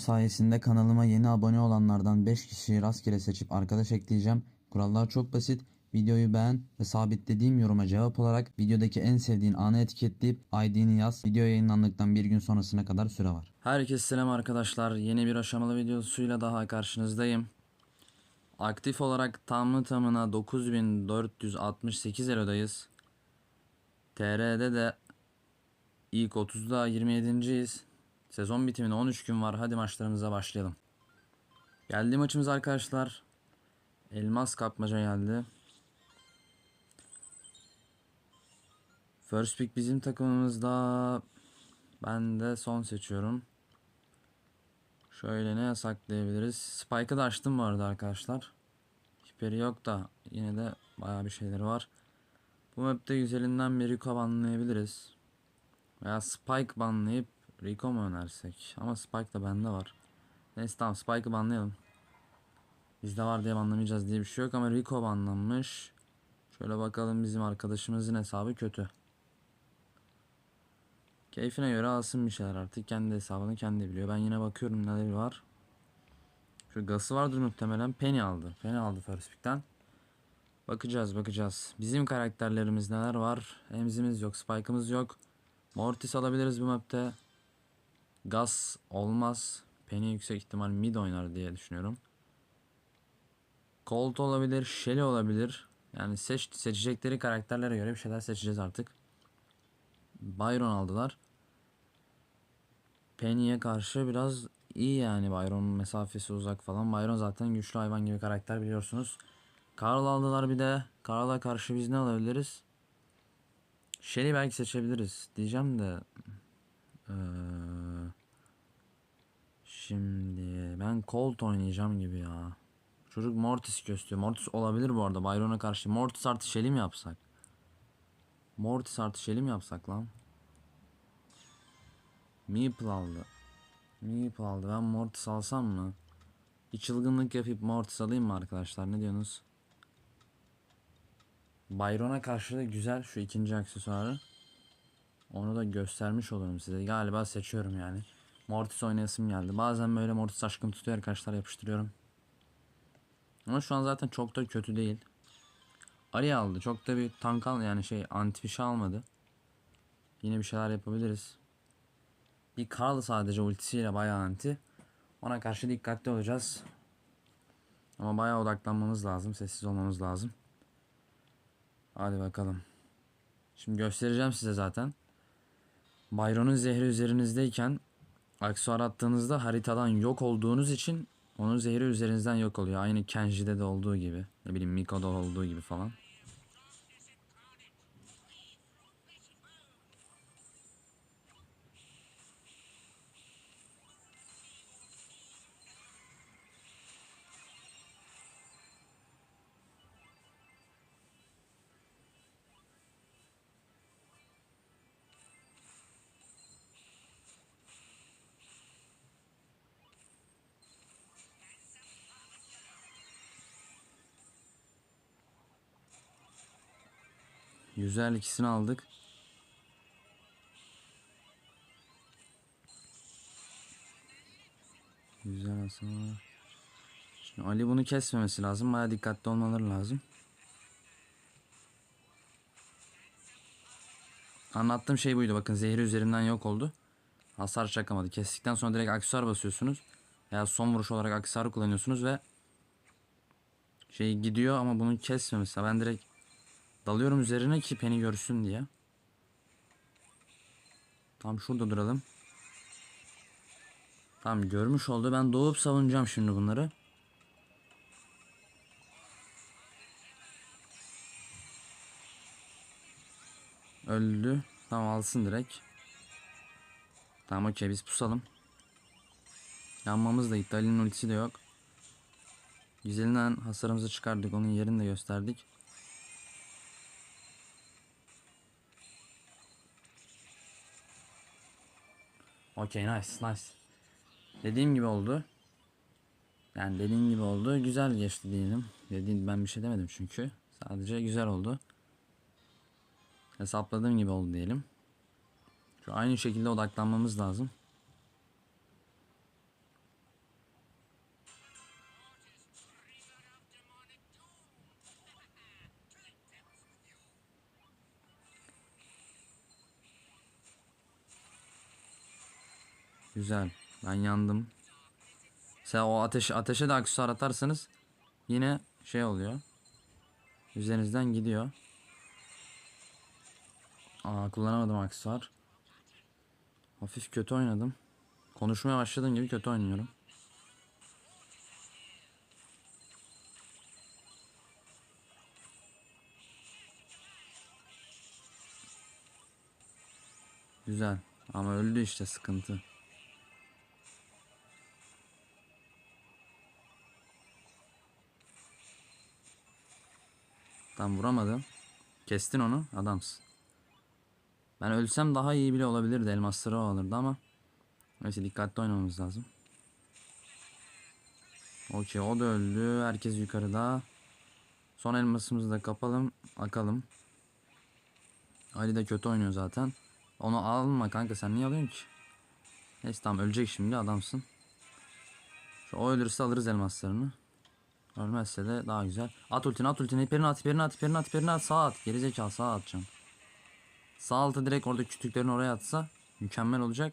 sayesinde kanalıma yeni abone olanlardan 5 kişiyi rastgele seçip arkadaş ekleyeceğim. Kurallar çok basit. Videoyu beğen ve sabitlediğim yoruma cevap olarak videodaki en sevdiğin anı etiketleyip ID'ni yaz. Video yayınlandıktan bir gün sonrasına kadar süre var. Herkese selam arkadaşlar. Yeni bir aşamalı videosuyla daha karşınızdayım. Aktif olarak tamı tamına 9468 erodayız. TR'de de ilk 30'da 27.yiz. Sezon bitimine 13 gün var. Hadi maçlarımıza başlayalım. Geldi maçımız arkadaşlar. Elmas kapmaca geldi. First pick bizim takımımızda. Ben de son seçiyorum. Şöyle ne yasaklayabiliriz? Spike'ı da açtım bu arada arkadaşlar. Hiperi yok da yine de bayağı bir şeyleri var. Bu map'te güzelinden bir Rico banlayabiliriz. Veya Spike banlayıp Rico mu önersek? Ama Spike da bende var. Neyse tamam Spike'ı banlayalım. Bizde var diye banlamayacağız diye bir şey yok ama Rico banlanmış. Şöyle bakalım bizim arkadaşımızın hesabı kötü. Keyfine göre alsın bir şeyler artık. Kendi hesabını kendi biliyor. Ben yine bakıyorum neler var. Şu Gas'ı vardır muhtemelen. Penny aldı. Penny aldı first pick'ten. Bakacağız bakacağız. Bizim karakterlerimiz neler var? Emzimiz yok. Spike'ımız yok. Mortis alabiliriz bu map'te. Gas olmaz. Penny yüksek ihtimal mid oynar diye düşünüyorum. Colt olabilir. Shelly olabilir. Yani seç, seçecekleri karakterlere göre bir şeyler seçeceğiz artık. Byron aldılar. Penny'e karşı biraz iyi yani Byron'un mesafesi uzak falan. Byron zaten güçlü hayvan gibi karakter biliyorsunuz. Carl aldılar bir de. Carl'a karşı biz ne alabiliriz? Shelly belki seçebiliriz diyeceğim de. Ee, şimdi ben Colt oynayacağım gibi ya. Çocuk Mortis gösteriyor. Mortis olabilir bu arada Byron'a karşı. Mortis artı Shelly mi yapsak? Mortis artı Shelly mi yapsak lan? Meeple aldı. Meeple aldı. Ben Mortis alsam mı? Bir çılgınlık yapıp Mortis alayım mı arkadaşlar? Ne diyorsunuz? Byron'a karşı da güzel şu ikinci aksesuarı. Onu da göstermiş olurum size. Galiba seçiyorum yani. Mortis oynayasım geldi. Bazen böyle Mortis aşkım tutuyor arkadaşlar yapıştırıyorum. Ama şu an zaten çok da kötü değil. Ali aldı. Çok da bir tank al yani şey anti bir şey almadı. Yine bir şeyler yapabiliriz. Bir Karl sadece ultisiyle bayağı anti. Ona karşı dikkatli olacağız. Ama bayağı odaklanmamız lazım. Sessiz olmamız lazım. Hadi bakalım. Şimdi göstereceğim size zaten. Byron'un zehri üzerinizdeyken aksuar attığınızda haritadan yok olduğunuz için onun zehri üzerinizden yok oluyor. Aynı Kenji'de de olduğu gibi. Ne bileyim Miko'da olduğu gibi falan. Güzel ikisini aldık. Güzel hasar. Şimdi Ali bunu kesmemesi lazım. Baya dikkatli olmaları lazım. Anlattığım şey buydu. Bakın zehri üzerinden yok oldu. Hasar çakamadı. Kestikten sonra direkt aksesuar basıyorsunuz. Veya son vuruş olarak aksesuarı kullanıyorsunuz ve şey gidiyor ama bunu kesmemesi. Ben direkt Dalıyorum üzerine ki Penny görsün diye. Tam şurada duralım. Tamam görmüş oldu. Ben doğup savunacağım şimdi bunları. Öldü. Tamam alsın direkt. Tamam okey biz pusalım. Yanmamız da gitti. Ali'nin ultisi de yok. Güzelinden hasarımızı çıkardık. Onun yerini de gösterdik. Okey nice nice. Dediğim gibi oldu. Yani dediğim gibi oldu. Güzel geçti diyelim. Dediğim ben bir şey demedim çünkü. Sadece güzel oldu. Hesapladığım gibi oldu diyelim. Şu aynı şekilde odaklanmamız lazım. Güzel. Ben yandım. Sen o ateş ateşe de aksesuar atarsanız yine şey oluyor. Üzerinizden gidiyor. Aa kullanamadım aksesuar. Hafif kötü oynadım. Konuşmaya başladığım gibi kötü oynuyorum. Güzel. Ama öldü işte sıkıntı. Tam vuramadım. Kestin onu. Adamsın. Ben ölsem daha iyi bile olabilirdi. Elmasları o alırdı ama. Neyse dikkatli oynamamız lazım. Okey o da öldü. Herkes yukarıda. Son elmasımızı da kapalım. Akalım. Ali de kötü oynuyor zaten. Onu alma kanka sen niye alıyorsun ki? Neyse tamam ölecek şimdi adamsın. Şu o ölürse alırız elmaslarını. Ölmezse de daha güzel. At ultini at ultini hiperini at hiperini at hiperini at hiperini at sağa at. Gerizekalı sağa atacağım. Sağ alta direkt orada kütüklerini oraya atsa mükemmel olacak.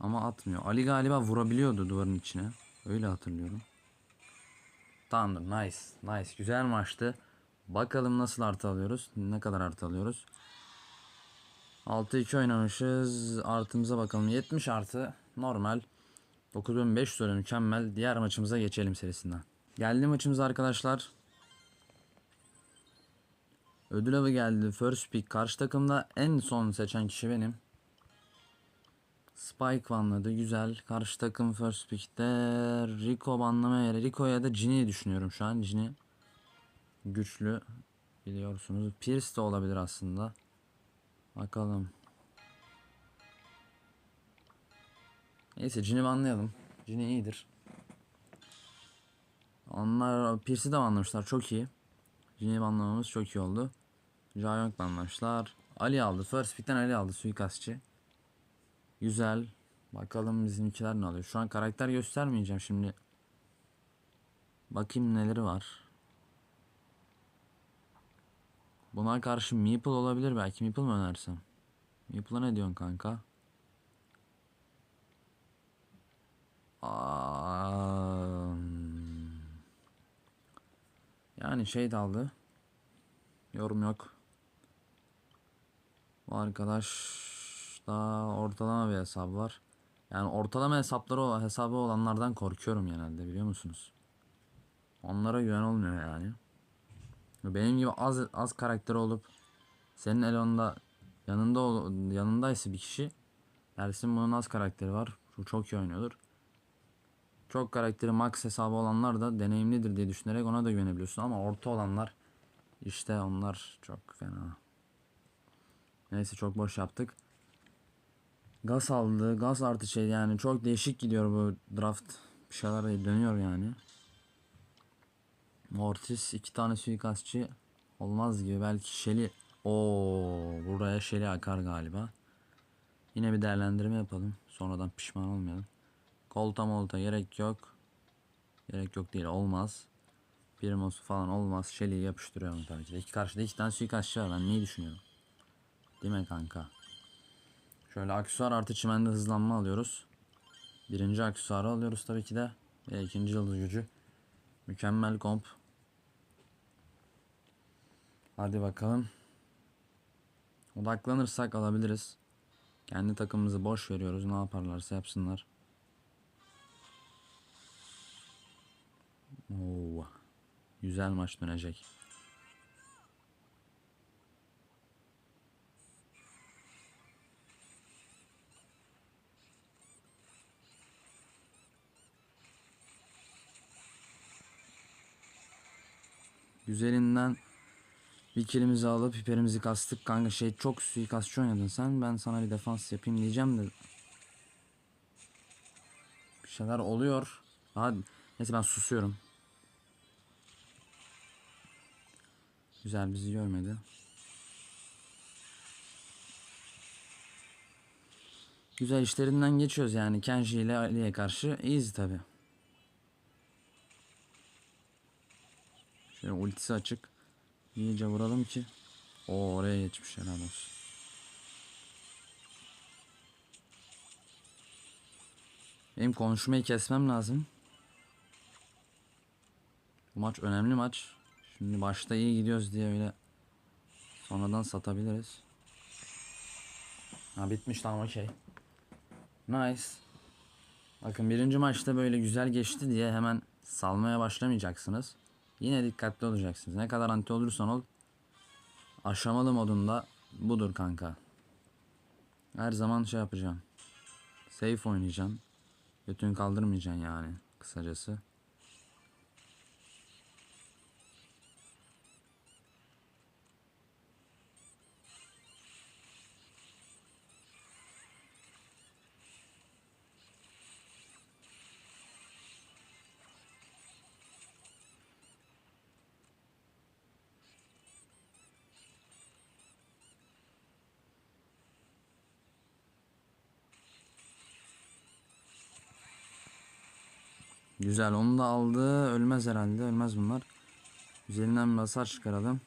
Ama atmıyor. Ali galiba vurabiliyordu duvarın içine. Öyle hatırlıyorum. Tamamdır nice nice güzel maçtı. Bakalım nasıl artı alıyoruz. Ne kadar artı alıyoruz. 6-2 oynamışız. Artımıza bakalım. 70 artı normal. 9500 öyle mükemmel. Diğer maçımıza geçelim serisinden. Geldi maçımız arkadaşlar. Ödül avı geldi. First pick. Karşı takımda en son seçen kişi benim. Spike banladı. Güzel. Karşı takım first pick'te Rico banlamaya yere. Rico'ya da Ginny'yi düşünüyorum şu an. Ginny güçlü. Biliyorsunuz. Pierce de olabilir aslında. Bakalım. Neyse Ginny banlayalım. Ginny iyidir. Onlar Pierce'i de banlamışlar. Çok iyi. Ginny'yi banlamamız çok iyi oldu. Jayong banlamışlar. Ali aldı. First pick'ten Ali aldı. Suikastçı. Güzel. Bakalım bizimkiler ne alıyor. Şu an karakter göstermeyeceğim şimdi. Bakayım neleri var. Buna karşı Meeple olabilir belki. Meeple mi önersem? Meeple'a ne diyorsun kanka? Aa, yani şey daldı. Yorum yok. Bu arkadaş da ortalama bir hesabı var. Yani ortalama hesapları hesabı olanlardan korkuyorum genelde biliyor musunuz? Onlara güven olmuyor yani. Benim gibi az az karakter olup senin Elon'da yanında yanındaysa bir kişi dersin bunun az karakteri var. Bu çok iyi oynuyordur. Çok karakteri max hesabı olanlar da deneyimlidir diye düşünerek ona da güvenebiliyorsun ama orta olanlar işte onlar çok fena. Neyse çok boş yaptık. Gaz aldı. Gaz artı şey yani çok değişik gidiyor bu draft. Bir şeyler dönüyor yani. Mortis iki tane suikastçı olmaz gibi belki Shelly o buraya Shelly akar galiba. Yine bir değerlendirme yapalım. Sonradan pişman olmayalım. Kolta molta gerek yok. Gerek yok değil olmaz. Primos falan olmaz. Shelly'yi yapıştırıyorum tabii ki de. İki karşıda iki tane suikastçı var. Ben neyi düşünüyorum? Değil mi kanka? Şöyle aksesuar artı çimende hızlanma alıyoruz. Birinci aksesuarı alıyoruz tabii ki de. Ve ikinci yıldız gücü. Mükemmel komp. Hadi bakalım. Odaklanırsak alabiliriz. Kendi takımımızı boş veriyoruz. Ne yaparlarsa yapsınlar. Güzel maç dönecek. Güzelinden bir kilimizi alıp hiperimizi kastık. Kanka şey çok suikastçı oynadın sen. Ben sana bir defans yapayım diyeceğim de. Bir şeyler oluyor. Hadi. Neyse ben susuyorum. Güzel bizi görmedi. Güzel işlerinden geçiyoruz yani Kenji ile Ali'ye karşı iyiyiz tabi. Şöyle ultisi açık. İyice vuralım ki. O oraya geçmiş helal olsun. Benim konuşmayı kesmem lazım. Bu maç önemli maç. Şimdi başta iyi gidiyoruz diye öyle sonradan satabiliriz. Ha bitmiş tamam okey. Nice. Bakın birinci maçta böyle güzel geçti diye hemen salmaya başlamayacaksınız. Yine dikkatli olacaksınız. Ne kadar anti olursan ol. Aşamalı modunda budur kanka. Her zaman şey yapacağım. Safe oynayacaksın. Götünü kaldırmayacaksın yani kısacası. Güzel onu da aldı. Ölmez herhalde. Ölmez bunlar. Üzerinden bir hasar çıkaralım.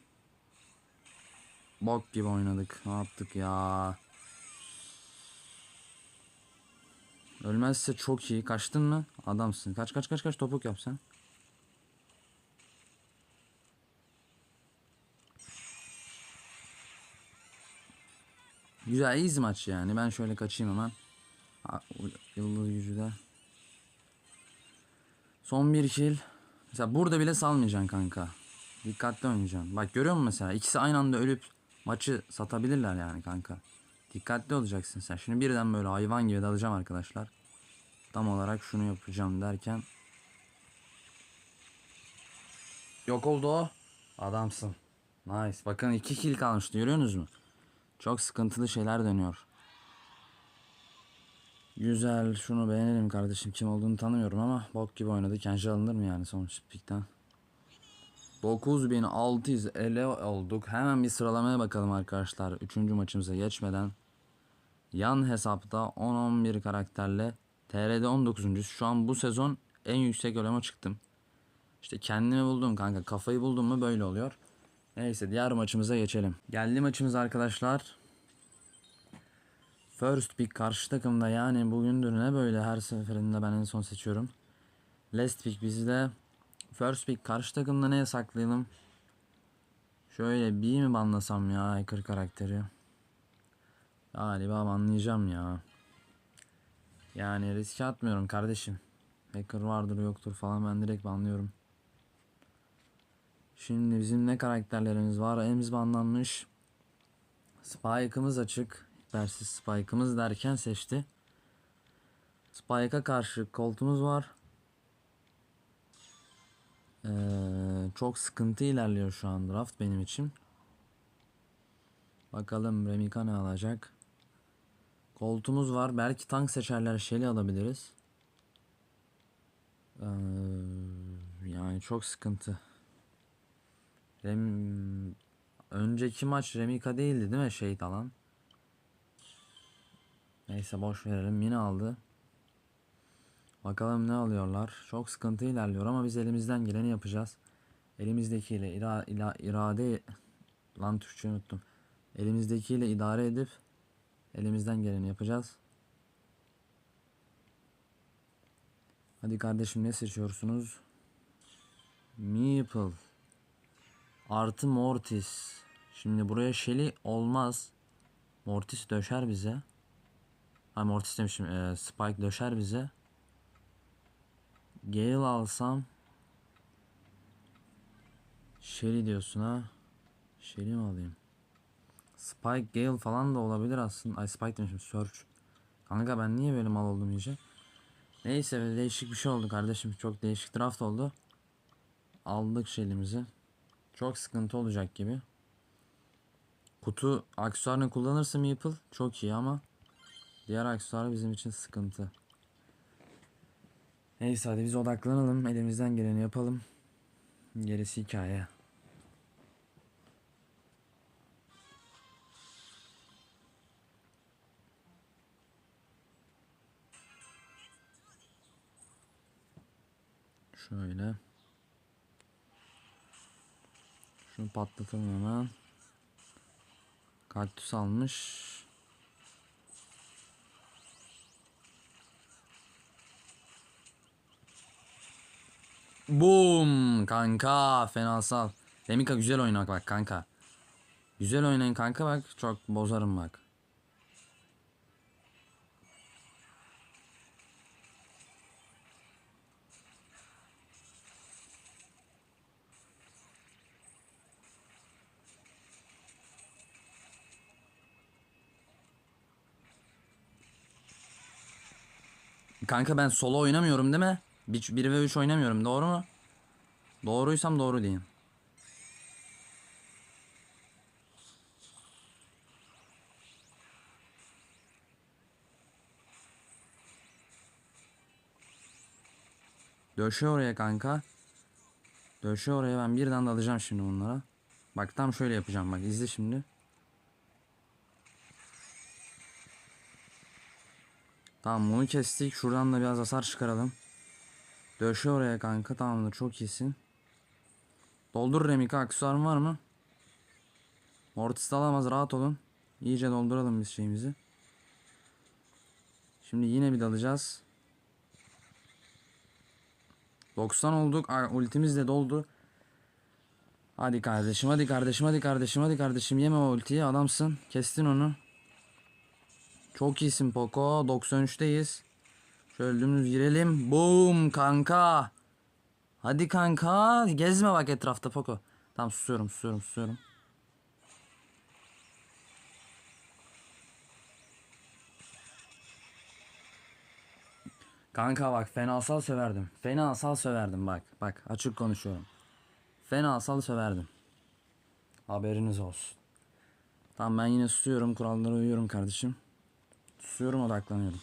Bok gibi oynadık. Ne yaptık ya? Ölmezse çok iyi. Kaçtın mı? Adamsın. Kaç kaç kaç kaç topuk yap sen. Güzel easy maç yani. Ben şöyle kaçayım hemen. Yıldız gücü de. Son bir kill. Mesela burada bile salmayacaksın kanka. Dikkatli oynayacaksın. Bak görüyor musun mesela? İkisi aynı anda ölüp maçı satabilirler yani kanka. Dikkatli olacaksın sen. Şimdi birden böyle hayvan gibi dalacağım arkadaşlar. Tam olarak şunu yapacağım derken. Yok oldu o. Adamsın. Nice. Bakın iki kill kalmıştı görüyorsunuz mu? Çok sıkıntılı şeyler dönüyor. Güzel şunu beğenelim kardeşim kim olduğunu tanımıyorum ama bok gibi oynadı. Kenji alınır mı yani son pikten? 9600 ele olduk. Hemen bir sıralamaya bakalım arkadaşlar. Üçüncü maçımıza geçmeden. Yan hesapta 10-11 karakterle TR'de 19. Şu an bu sezon en yüksek öleme çıktım. İşte kendimi buldum kanka. Kafayı buldum mu böyle oluyor. Neyse diğer maçımıza geçelim. Geldi maçımız arkadaşlar. First pick karşı takımda yani bugündür ne böyle her seferinde ben en son seçiyorum. Last pick bizde. First pick karşı takımda ne yasaklayalım? Şöyle bir mi banlasam ya hacker karakteri? Galiba banlayacağım ya. Yani riske atmıyorum kardeşim. Hacker vardır yoktur falan ben direkt banlıyorum. Şimdi bizim ne karakterlerimiz var? Ems banlanmış. Spike'ımız açık. Hipersiz Spike'ımız derken seçti. Spike'a karşı koltumuz var. Ee, çok sıkıntı ilerliyor şu an draft benim için. Bakalım Remika ne alacak. Koltumuz var. Belki tank seçerler Shelly alabiliriz. Ee, yani çok sıkıntı. Rem... Önceki maç Remika değildi değil mi şey alan? Neyse boş verelim. Yine aldı. Bakalım ne alıyorlar. Çok sıkıntı ilerliyor ama biz elimizden geleni yapacağız. Elimizdekiyle ira, ila, irade lan Türkçe unuttum. Elimizdekiyle idare edip elimizden geleni yapacağız. Hadi kardeşim ne seçiyorsunuz? Meeple artı Mortis. Şimdi buraya Shelly olmaz. Mortis döşer bize. Ha Mortis demişim. E, Spike döşer bize. Gale alsam. Shelly diyorsun ha. Shelly mi alayım? Spike Gale falan da olabilir aslında. Ay Spike demişim. Search. Kanka ben niye böyle mal oldum iyice? Neyse değişik bir şey oldu kardeşim. Çok değişik draft oldu. Aldık Shelly'mizi. Çok sıkıntı olacak gibi. Kutu aksesuarını kullanırsa Meeple çok iyi ama diğer aksesuar bizim için sıkıntı. Neyse hadi biz odaklanalım. Elimizden geleni yapalım. Gerisi hikaye. Şöyle. Şunu patlatalım hemen. Kaktüs almış. Boom kanka fenasal. Remika güzel oyna bak kanka. Güzel oynayın kanka bak çok bozarım bak. Kanka ben solo oynamıyorum değil mi? 1 ve 3 oynamıyorum doğru mu? Doğruysam doğru diyeyim. Döşe oraya kanka. Döşe oraya ben birden de alacağım şimdi bunlara. Bak tam şöyle yapacağım bak izle şimdi. Tamam bunu kestik. Şuradan da biraz hasar çıkaralım. Döşe oraya kanka tamamdır çok iyisin. Doldur Remika aksesuarın var mı? Mortis alamaz rahat olun. İyice dolduralım biz şeyimizi. Şimdi yine bir dalacağız. 90 olduk. Aa, Ultimiz de doldu. Hadi kardeşim hadi kardeşim hadi kardeşim hadi kardeşim yeme o ultiyi adamsın. Kestin onu. Çok iyisin Poco. 93'teyiz. Şöyle dümdüz girelim. Boom kanka. Hadi kanka. Gezme bak etrafta Poco. Tamam susuyorum susuyorum susuyorum. Kanka bak fenasal söverdim. Fenasal söverdim bak. Bak açık konuşuyorum. Fenasal söverdim. Haberiniz olsun. Tamam ben yine susuyorum. Kurallara uyuyorum kardeşim. Susuyorum odaklanıyorum.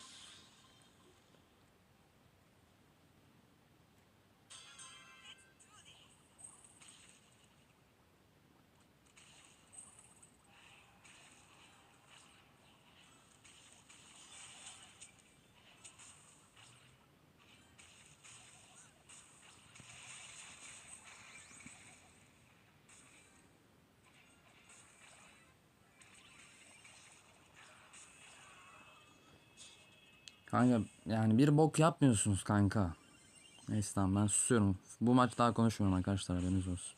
Kanka yani bir bok yapmıyorsunuz kanka. Neyse tamam ben susuyorum. Bu maç daha konuşmuyorum arkadaşlar haberiniz olsun.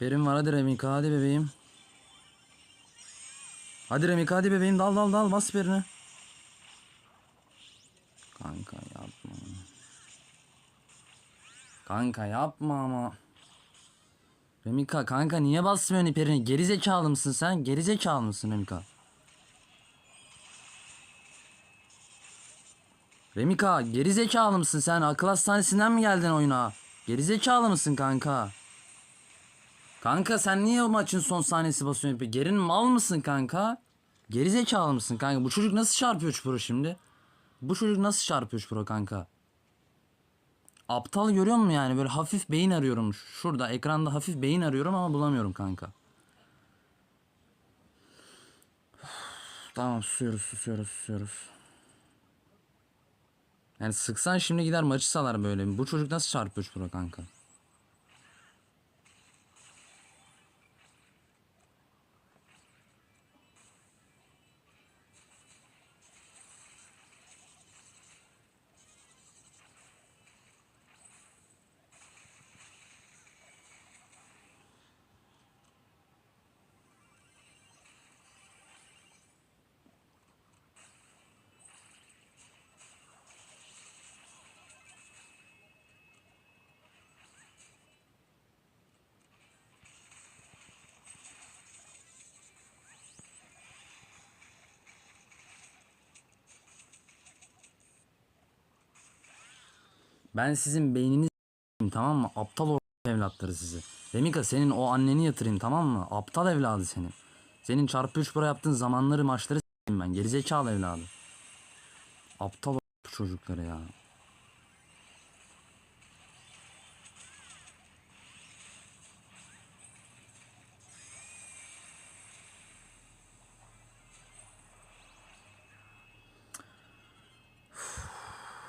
Berim var hadi Remika hadi bebeğim. Hadi Remika hadi bebeğim dal dal dal bas birini. Kanka yapma. Kanka yapma ama. Remika kanka niye basmıyorsun iperini? Geri zekalı mısın sen? Geri zekalı mısın Remika? Remika geri zekalı mısın sen? Akıl hastanesinden mi geldin oyuna? Geri zekalı mısın kanka? Kanka sen niye o maçın son sahnesi basıyorsun ipe? Gerin mal mısın kanka? Geri zekalı mısın kanka? Bu çocuk nasıl çarpıyor 3 pro şimdi? Bu çocuk nasıl çarpıyor 3 pro kanka? Aptal görüyor musun yani? Böyle hafif beyin arıyorum. Şurada ekranda hafif beyin arıyorum ama bulamıyorum kanka. Tamam susuyoruz susuyoruz susuyoruz. Yani sıksan şimdi gider maçı salar böyle. Bu çocuk nasıl çarpıyor 3 pro kanka? Ben sizin beyninizi s**eyim, tamam mı? Aptal o evlatları sizi. Remika senin o anneni yatırayım tamam mı? Aptal evladı senin. Senin çarpı 3 bura yaptığın zamanları maçları ben. Gerizekalı evladı. Aptal çocukları ya.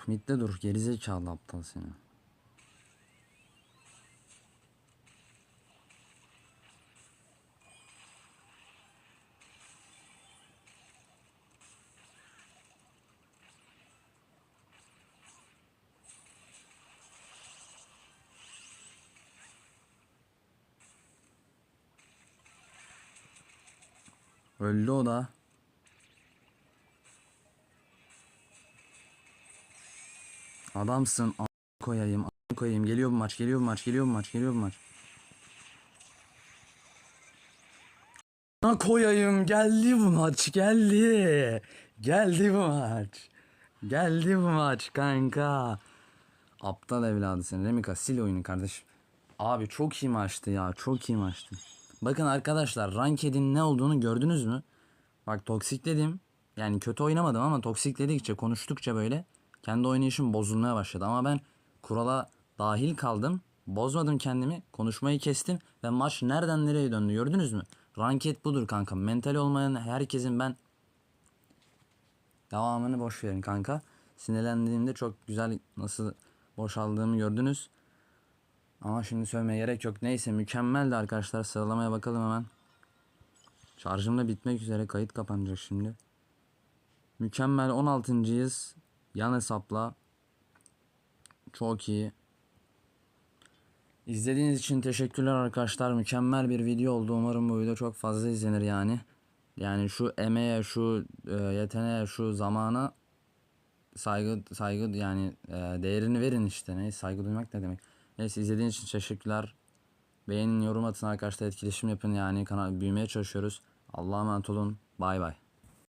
Mitte dur gerizekalı aptal seni. Öldü o da. Adamsın. A koyayım. A koyayım. Geliyor bu maç. Geliyor bu maç. Geliyor bu maç. Geliyor bu maç. A koyayım. Geldi bu maç. Geldi. Geldi bu maç. Geldi bu maç kanka. Aptal evladı sen. Remika sil oyunu kardeşim. Abi çok iyi maçtı ya. Çok iyi maçtı. Bakın arkadaşlar Ranked'in ne olduğunu gördünüz mü? Bak toksikledim. Yani kötü oynamadım ama toksikledikçe konuştukça böyle kendi oynayışım bozulmaya başladı. Ama ben kurala dahil kaldım. Bozmadım kendimi. Konuşmayı kestim. Ve maç nereden nereye döndü gördünüz mü? Ranket budur kanka. Mental olmayan herkesin ben devamını boş verin kanka. Sinirlendiğimde çok güzel nasıl boşaldığımı gördünüz. Ama şimdi söylemeye gerek yok. Neyse mükemmeldi arkadaşlar. Sıralamaya bakalım hemen. Şarjım da bitmek üzere. Kayıt kapanacak şimdi. Mükemmel 16.yız. Yan hesapla. Çok iyi. İzlediğiniz için teşekkürler arkadaşlar. Mükemmel bir video oldu. Umarım bu video çok fazla izlenir yani. Yani şu emeğe, şu e, yeteneğe, şu zamana saygı saygı yani e, değerini verin işte. Ne saygı duymak ne demek? Neyse izlediğiniz için teşekkürler. Beğenin, yorum atın arkadaşlar etkileşim yapın yani kanal büyümeye çalışıyoruz. Allah'a emanet olun. Bay bay.